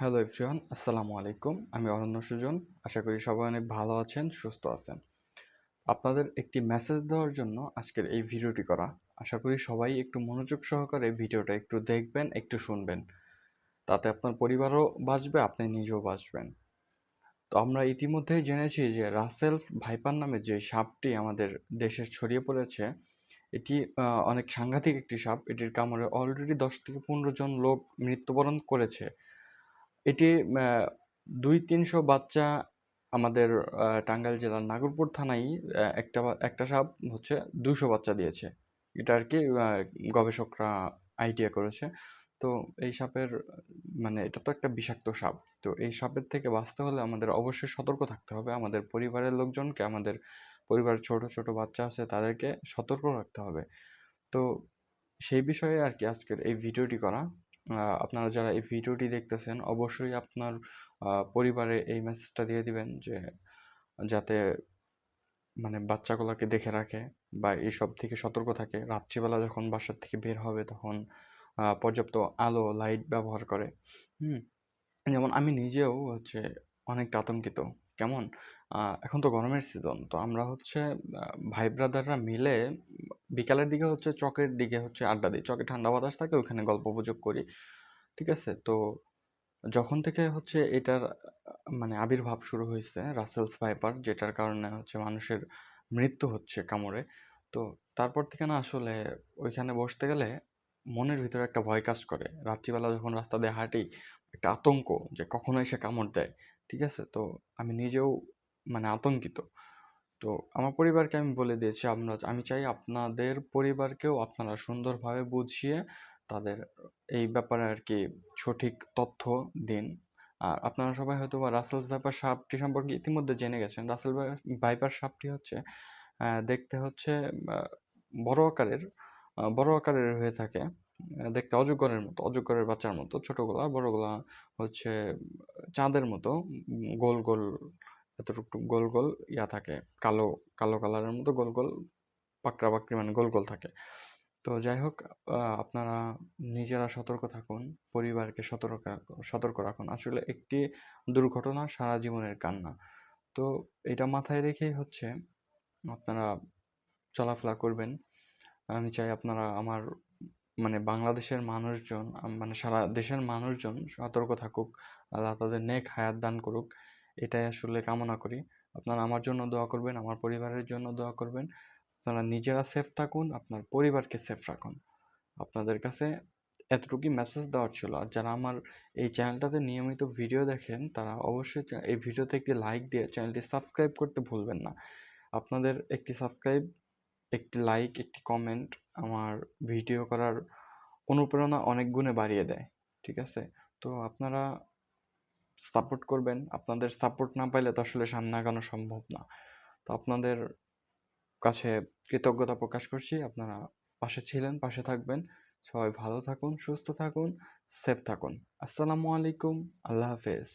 Hello everyone, আসসালামু আলাইকুম। আমি অরণ্য সুজন। আশা করি সবাই অনেক ভালো আছেন, সুস্থ আছেন। আপনাদের একটি মেসেজ দেওয়ার জন্য আজকের এই ভিডিওটি করা। আশা করি সবাই একটু মনোযোগ সহকারে ভিডিওটা একটু দেখবেন, একটু শুনবেন। তাতে আপনার পরিবারও বাঁচবে, আপনি নিজেও বাঁচবেন। তো আমরা ইতিমধ্যেই জেনেছি যে রাসেলস ভাইপার নামে যে সাপটি আমাদের দেশে ছড়িয়ে পড়েছে, এটি অনেক সাংঘাতিক একটি সাপ। এটির কামড়ে অলরেডি দশ থেকে পনেরো জন লোক মৃত্যুবরণ করেছে। এটি দুই তিনশো বাচ্চা আমাদের টাঙ্গাইল জেলার নাগরপুর থানায় একটা একটা সাপ হচ্ছে দুশো বাচ্চা দিয়েছে। এটা আর কি গবেষকরা আইডিয়া করেছে। তো এই সাপের মানে এটা তো একটা বিষাক্ত সাপ। তো এই সাপের থেকে বাঁচতে হলে আমাদের অবশ্যই সতর্ক থাকতে হবে। আমাদের পরিবারের লোকজনকে, আমাদের পরিবারের ছোট ছোট বাচ্চা আছে তাদেরকে সতর্ক রাখতে হবে। তো সেই বিষয়ে আর কি আজকের এই ভিডিওটি করা। আপনারা যারা এই ভিডিওটি দেখতেছেন, অবশ্যই আপনার পরিবারে এই মেসেজটা দিয়ে দিবেন যে, যাতে মানে বাচ্চাগুলোকে দেখে রাখে বা এইসব থেকে সতর্ক থাকে। রাত্রিবেলা যখন বাসার থেকে বের হবে তখন পর্যাপ্ত আলো লাইট ব্যবহার করে। হুম? যেমন আমি নিজেও হচ্ছে অনেকটা আতঙ্কিত। কেমন? এখন তো গরমের সিজন তো আমরা হচ্ছে ভাই ব্রাদাররা মিলে বিকালের দিকে হচ্ছে চকের দিকে হচ্ছে আড্ডা দিই। চকে ঠান্ডা বাতাস থাকে ওখানে গল্প গুজব করি, ঠিক আছে? তো যখন থেকে হচ্ছে এটার মানে আবির্ভাব শুরু হয়েছে রাসেলস ভাইপার, যেটার কারণে হচ্ছে মানুষের মৃত্যু হচ্ছে কামড়ে, তো তারপর থেকে না আসলে ওইখানে বসতে গেলে মনের ভিতরে একটা ভয় কাজ করে। রাত্রিবেলা যখন রাস্তা দিয়ে হাঁটি, একটা আতঙ্ক যে কখন এসে কামড় দেয়। ঠিক আছে? তো আমি নিজেও মানে আতঙ্কিত। তো আমার পরিবারকে আমি বলে দিয়েছি, আমরা আমি চাই আপনাদের পরিবারকেও আপনারা সুন্দরভাবে বুঝিয়ে তাদের এই ব্যাপারে আর কি সঠিক তথ্য দিন। আর আপনারা সবাই হয়তো বা রাসেলস ভাইপার সাপটি সম্পর্কে ইতিমধ্যে জেনে গেছেন। রাসেল ভাইপার সাপটি হচ্ছে দেখতে হচ্ছে বড় আকারের বড় আকারের হয়ে থাকে। দেখতে অজগরের মতো অজগরের বাচ্চার মতো, ছোটগুলা, বড়গুলা হচ্ছে চাঁদের মতো গোল গোল এতটুকু গোল গোল ইয়া থাকে, কালো কালো কালারের মতো গোল গোল, পাকড়া পাকড়ি মানে গোল গোল থাকে। তো যাই হোক আপনারা নিজেরা সতর্ক থাকুন, পরিবারকে সতর্ক সতর্ক রাখুন। আসলে একটি দুর্ঘটনা সারা জীবনের কান্না। তো এটা মাথায় রেখেই হচ্ছে আপনারা চলাফেরা করবেন। আমি চাই আপনারা আমার মানে বাংলাদেশের মানুষজন মানে সারা দেশের মানুষজন সতর্ক থাকুক, আল্লাহ তাদের নেক হায়াত দান করুক, এটাই আসলে কামনা করি। আপনারা আমার জন্য দোয়া করবেন, আমার পরিবারের জন্য দোয়া করবেন। আপনারা নিজেরা সেফ থাকুন, আপনার পরিবারকে সেফ রাখুন। আপনাদের কাছে এতটুকুই মেসেজ দেওয়ার ছিল। আর যারা আমার এই চ্যানেলটাতে নিয়মিত ভিডিও দেখেন, তারা অবশ্যই এই ভিডিওতে একটি লাইক দিয়ে চ্যানেলটি সাবস্ক্রাইব করতে ভুলবেন না। আপনাদের একটি সাবস্ক্রাইব একটি লাইক একটি কমেন্ট আমার ভিডিও করার অনুপ্রেরণা অনেক গুণে বাড়িয়ে দেয়, ঠিক আছে? তো আপনারা সাপোর্ট করবেন, আপনাদের সাপোর্ট না পাইলে তো আসলে সামনে আগানো সম্ভব না। তো আপনাদের কাছে কৃতজ্ঞতা প্রকাশ করছি, আপনারা পাশে ছিলেন, পাশে থাকবেন, সবাই ভালো থাকুন, সুস্থ থাকুন সেফ থাকুন। আসসালামু আলাইকুম, আল্লাহ হাফেজ।